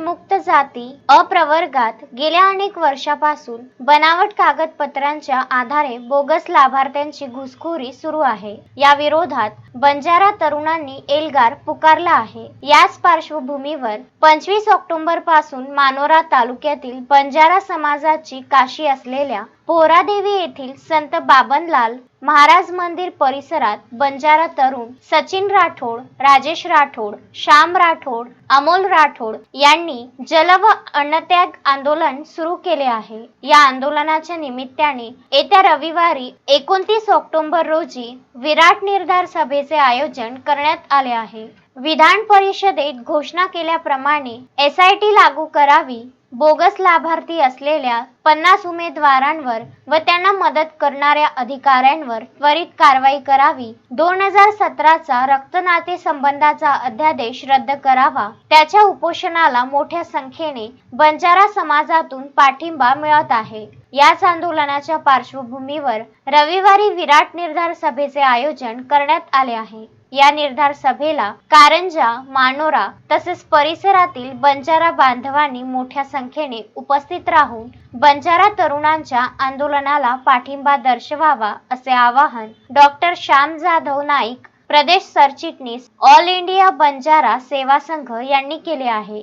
विमुक्त जाती अप्रवर्गात गेल्या अनेक वर्षापासून बनावट कागदपत्रांच्या आधारे बोगस लाभार्थ्यांची घुसखोरी सुरू आहे. या विरोधात बंजारा तरुणांनी एल्गार पुकारला आहे. याच पार्श्वभूमीवर पंचवीस ऑक्टोबरपासून मानोरा तालुक्यातील बंजारा समाजाची काशी असलेल्या पोरादेवी येथील संत बाबनलाल महाराज मंदिर परिसरात बंजारा तरुण सचिन राठोड राजेश राठोड श्याम राठोड अमोल राठोड यांनी जल व अन्नत्याग आंदोलन सुरू केले आहे. या आंदोलनाच्या निमित्ताने येत्या रविवारी एकोणतीस ऑक्टोबर रोजी विराट निर्धार सभेचे आयोजन करण्यात आले आहे. विधान परिषदेत घोषणा केल्याप्रमाणे एस आय टी लागू करावी बोगस लाभार्थी असलेल्या पन्नास उमेदवारांवर व त्यांना मदत करणाऱ्या अधिकाऱ्यांवर त्वरित कारवाई करावी. दोन हजार सतराचा रक्तनाते संबंधाचा अध्यादेश रद्द करावा. त्याच्या उपोषणाला मोठ्या संख्येने बंजारा समाजातून पाठिंबा मिळत आहे. याच आंदोलनाच्या पार्श्वभूमीवर रविवारी विराट निर्धार सभेचे आयोजन करण्यात आले आहे. या निर्धार सभेला कारंजा मानोरा तसेच परिसरातील बंजारा बांधवांनी मोठ्या संख्येने उपस्थित राहून बंजारा तरुणांच्या आंदोलनाला पाठिंबा दर्शवावा असे आवाहन डॉक्टर श्याम जाधव नाईक प्रदेश सरचिटणीस ऑल इंडिया बंजारा सेवा संघ यांनी केले आहे.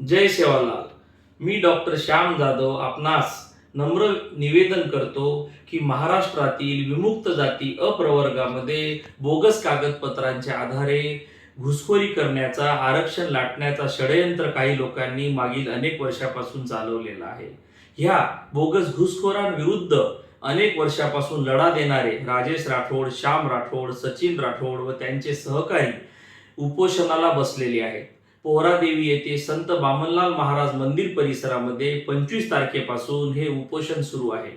जय सेवालाल. मी डॉक्टर श्याम जाधव आपणास नम्र निवेदन करतो की महाराष्ट्रातील विमुक्त जाती अप्रवर्गामध्ये बोगस कागदपत्रांच्या आधारे घुसखोरी करण्याचा आरक्षण लाटण्याचा षडयंत्र काही लोकांनी मागील अनेक वर्षापासून चालवलेला आहे. ह्या बोगस घुसखोरांविरुद्ध अनेक वर्षापासून लढा देणारे राजेश राठोड श्याम राठोड सचिन राठोड व त्यांचे सहकारी उपोषणाला बसलेले आहेत. पोहरादेवी येथे संत बामनलाल महाराज मंदिर परिसरामध्ये पंचवीस तारखेपासून हे उपोषण सुरू आहे.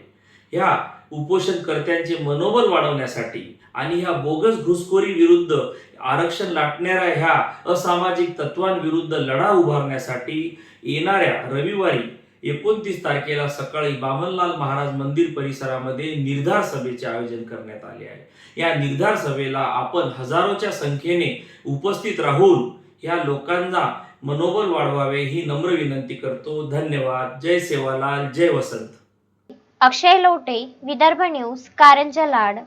ह्या उपोषणकर्त्यांचे मनोबल वाढवण्यासाठी आणि ह्या बोगस घुसखोरी विरुद्ध आरक्षण लाटणाऱ्या ह्या असामाजिक तत्वांविरुद्ध लढा उभारण्यासाठी येणाऱ्या रविवारी एकोणतीस तारखेला सकाळी बामनलाल महाराज मंदिर परिसरामध्ये निर्धार सभेचे आयोजन करण्यात आले आहे. या निर्धार सभेला आपण हजारोच्या संख्येने उपस्थित राहून या लोकांना मनोबल वाढवावे ही नम्र विनंती करतो. धन्यवाद. जय सेवालाल. जय वसंत. अक्षय लोटे विदर्भ न्यूज कारंजा लाड